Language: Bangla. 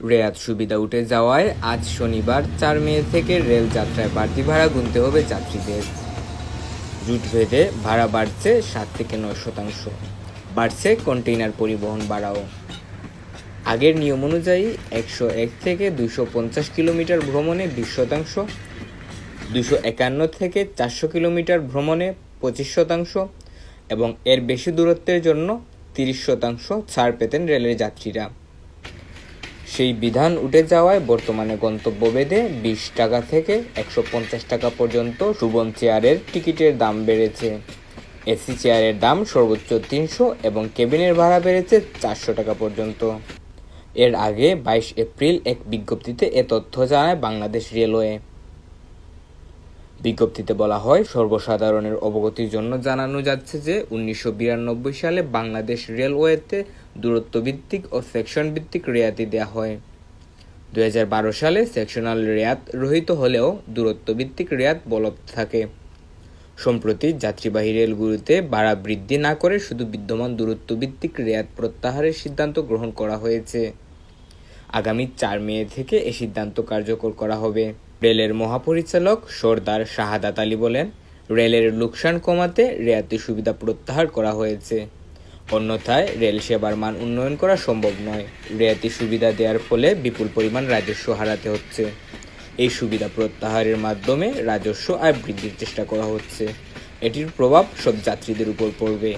রেয়াত সুবিধা উঠে যাওয়ায় আজ শনিবার চার মে থেকে রেল যাত্রায় বাড়তি ভাড়া গুনতে হবে যাত্রীদের। জুট ভেদে ভাড়া বাড়ছে সাত থেকে নয় শতাংশ। বাড়ছে কন্টেইনার পরিবহন ভাড়াও। আগের নিয়ম অনুযায়ী একশো এক থেকে দুশো পঞ্চাশ কিলোমিটার ভ্রমণে বিশ শতাংশ, দুশো একান্ন থেকে চারশো কিলোমিটার ভ্রমণে পঁচিশ শতাংশ এবং এর বেশি দূরত্বের জন্য তিরিশ শতাংশ ছাড় পেতেন রেলের যাত্রীরা। সেই বিধান উঠে যাওয়ায় বর্তমানে গন্তব্যভেদে বিশ টাকা থেকে একশো পঞ্চাশ টাকা পর্যন্ত সুবন চেয়ারের টিকিটের দাম বেড়েছে। এসি চেয়ারের দাম সর্বোচ্চ তিনশো এবং কেবিনের ভাড়া বেড়েছে চারশো টাকা পর্যন্ত। এর আগে বাইশ এপ্রিল এক বিজ্ঞপ্তিতে এ তথ্য জানায় বাংলাদেশ রেলওয়ে। বিজ্ঞপ্তিতে বলা হয়, সর্বসাধারণের অবগতির জন্য জানানো যাচ্ছে যে উনিশশো বিরানব্বই সালে বাংলাদেশ রেলওয়েতে দূরত্ব ভিত্তিক ও সেকশন ভিত্তিক রেয়াতি দেওয়া হয়। দু হাজার বারো সালে সেকশনাল রেয়াত রহিত হলেও দূরত্ব ভিত্তিক রেয়াত বলবৎ থাকে। সম্প্রতি যাত্রীবাহী রেলগুলিতে ভাড়া বৃদ্ধি না করে শুধু বিদ্যমান দূরত্ব ভিত্তিক রেয়াত প্রত্যাহারের সিদ্ধান্ত গ্রহণ করা হয়েছে। আগামী চার মে থেকে এ সিদ্ধান্ত কার্যকর করা হবে। রেলের মহাপরিচালক সর্দার শাহাদাত আলী বলেন, রেলের লোকসান কমাতে রেয়াতি সুবিধা প্রত্যাহার করা হয়েছে। অন্যথায় রেল সেবার মান উন্নয়ন করা সম্ভব নয়। রেয়াতি সুবিধা দেওয়ার ফলে বিপুল পরিমাণ রাজস্ব হারাতে হচ্ছে। এই সুবিধা প্রত্যাহারের মাধ্যমে রাজস্ব আয় বৃদ্ধির চেষ্টা করা হচ্ছে। এটির প্রভাব সব যাত্রীদের উপর পড়বে।